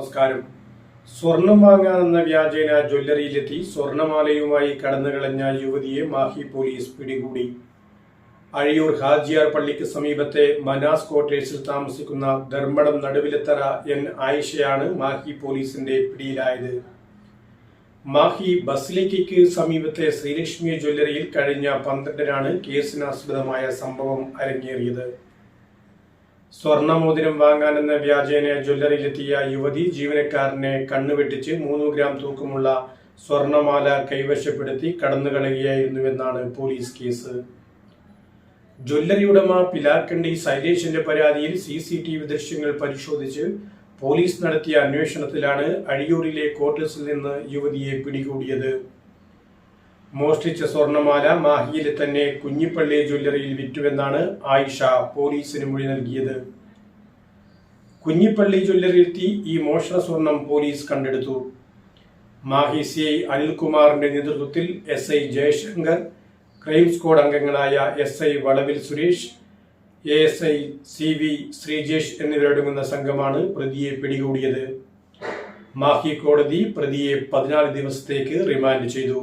നമസ്കാരം. സ്വർണം വാങ്ങാനെന്ന വ്യാജേന ജ്വല്ലറിയിലെത്തി സ്വർണമാലയുമായി കടന്നുകളഞ്ഞ യുവതിയെ മാഹി പോലീസ് പിടികൂടി. അഴിയൂർ ഹാജിയാർ പള്ളിക്ക് സമീപത്തെ മനാസ് ക്വാർട്ടേഴ്സിൽ താമസിക്കുന്ന ധർമ്മടം നടുവിലത്തറ എൻ ആയിഷയാണ് മാഹി പോലീസിന്റെ പിടിയിലായത്. മാഹി ബസ്ലിക്കയ്ക്ക് സമീപത്തെ ശ്രീലക്ഷ്മി ജ്വല്ലറിയിൽ കഴിഞ്ഞ പന്ത്രണ്ടിനാണ് കേസിനാസ്പദമായ സംഭവം അരങ്ങേറിയത്. സ്വർണമോതിരം വാങ്ങാനെന്ന വ്യാജേന ജ്വല്ലറിയിലെത്തിയ യുവതി ജീവനക്കാരനെ കണ്ണുവെട്ടിച്ച് മൂന്ന് ഗ്രാം തൂക്കമുള്ള സ്വർണമാല കൈവശപ്പെടുത്തി കടന്നുകളയുകയായിരുന്നുവെന്നാണ് പോലീസ് കേസ്. ജ്വല്ലറി ഉടമ പിലാക്കണ്ടി ശൈലേഷിന്റെ പരാതിയിൽ സി സി ടി വി ദൃശ്യങ്ങൾ പരിശോധിച്ച് പോലീസ് നടത്തിയ അന്വേഷണത്തിലാണ് അഴിയൂരിലെ ക്വാർട്ടേഴ്സിൽ നിന്ന് യുവതിയെ പിടികൂടിയത്. മോഷ്ടിച്ച സ്വർണമാല മാഹിയിലെ തന്നെ കുഞ്ഞിപ്പള്ളി ജ്വല്ലറിയിൽ വിറ്റുവെന്നാണ് ആയിഷ പോലീസിന് മൊഴി നൽകിയത്. കുഞ്ഞിപ്പള്ളി ജ്വല്ലറിയിലെത്തി ഈ മോഷണ സ്വർണം പോലീസ് കണ്ടെടുത്തു. മാഹി സി ഐ അനിൽകുമാറിന്റെ നേതൃത്വത്തിൽ S I Jayashankar crime squad അംഗങ്ങളായ S I Valavil Suresh A S I C V Sreejesh എന്നിവരടങ്ങുന്ന സംഘമാണ് പ്രതിയെ പിടികൂടിയത്. മാഹി കോടതി പ്രതിയെ പതിനാല് ദിവസത്തേക്ക് റിമാൻഡ് ചെയ്തു.